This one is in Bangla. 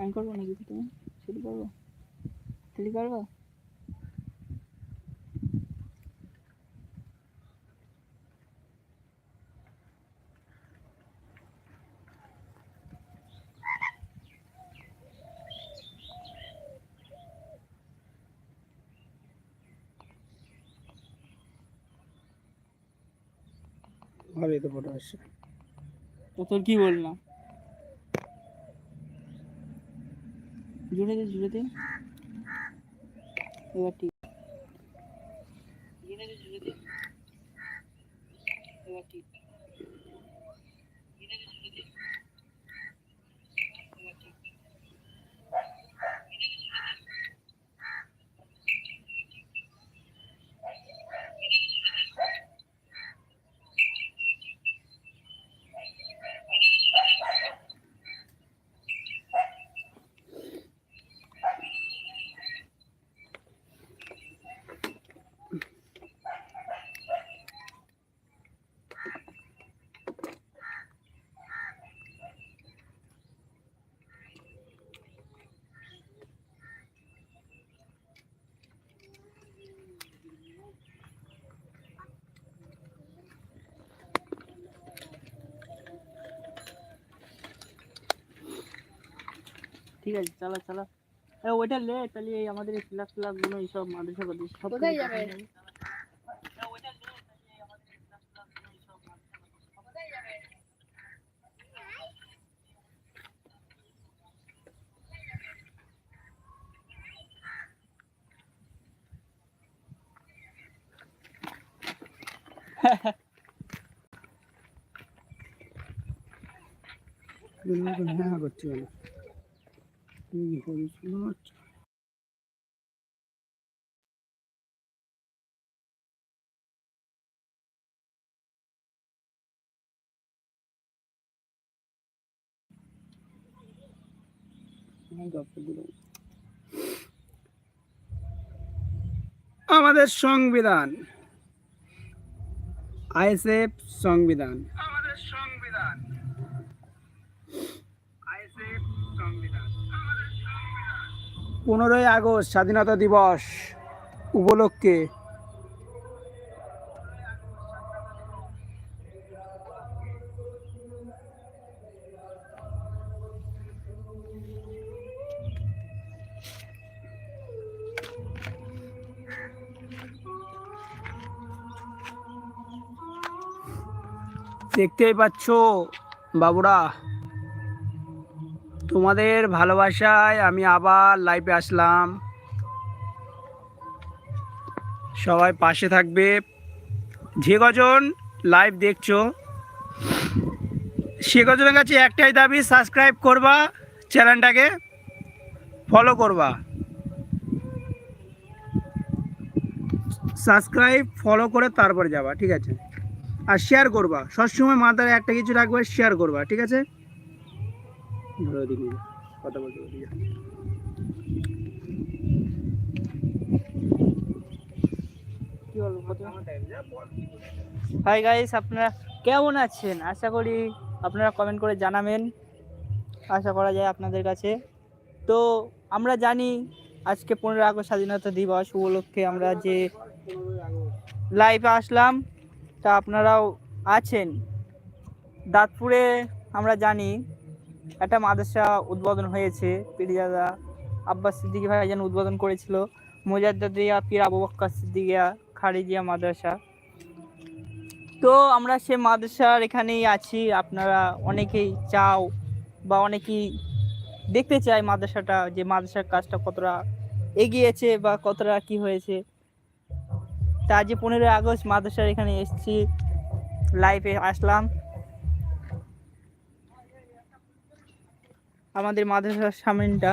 আমি করব নাকি তুমি শুরু করব? তুই করব? ভালোই তো ফটো আসছে। তো তোর কি বললাম? জুড়ে দে জুড়ে দে। এবার ঠিক। জুড়ে দে জুড়ে এবার ঠিক। জুড়ে ঠিক আছে চালা চালা। এ ওইটা লে তাহলে এই আমাদের এই ক্লাস ক্লাসগুলো এইসব মাদ্রাসা করতে সব কোথায় যাবে? হ্যাঁ করছি আমাদের সংবিধান সংবিধান সংবিধান। পনেরোই আগস্ট স্বাধীনতা দিবস উপলক্ষে। দেখতেই পাচ্ছ বাবুরা তোমাদের ভালোবাসায় আমি আবার লাইভে আসলাম। সবাই পাশে থাকবে। যে কজন লাইভ দেখছ, সে কজনের কাছে একটাই দাবি সাবস্ক্রাইব করবা চ্যানেলটাকে ফলো করবা। সাবস্ক্রাইব ফলো করে তারপরে যাবা, ঠিক আছে? আর শেয়ার করবা। সবসময় মাথায় একটা কিছু রাখবে শেয়ার করবা, ঠিক আছে? ধরো ওদিকে কথা বলতে হাই গাইস আপনারা কেমন আছেন? আশা করি আপনারা কমেন্ট করে জানাবেন। আশা করা যায় আপনাদের কাছে। তো আমরা জানি আজকে পনেরো আগস্ট স্বাধীনতা দিবস। উপলক্ষে আমরা যে লাইভে আসলাম, তা আপনারাও আছেন। দাঁতপুরে আমরা জানি একটা মাদ্রাসা উদ্বোধন হয়েছে পিরিজাদা আব্বাস সিদ্দিকী ভাই যেন উদ্বোধন করেছিল মোজাদ্দিয়া পীর আবু বক্কর সিদ্দিকিয়া খারিজিয়া মাদ্রাসা। তো আমরা সে মাদ্রাসার এখানেই আছি, আপনারা অনেকেই চাও বা অনেকেই দেখতে চাই মাদ্রাসাটা, যে মাদ্রাসার কাজটা কতটা এগিয়েছে বা কতটা কি হয়েছে। তা যে পনেরোই আগস্ট মাদ্রাসার এখানে এসেছি লাইভে আসলাম। আমাদের মাদ্রাসার সামনেটা।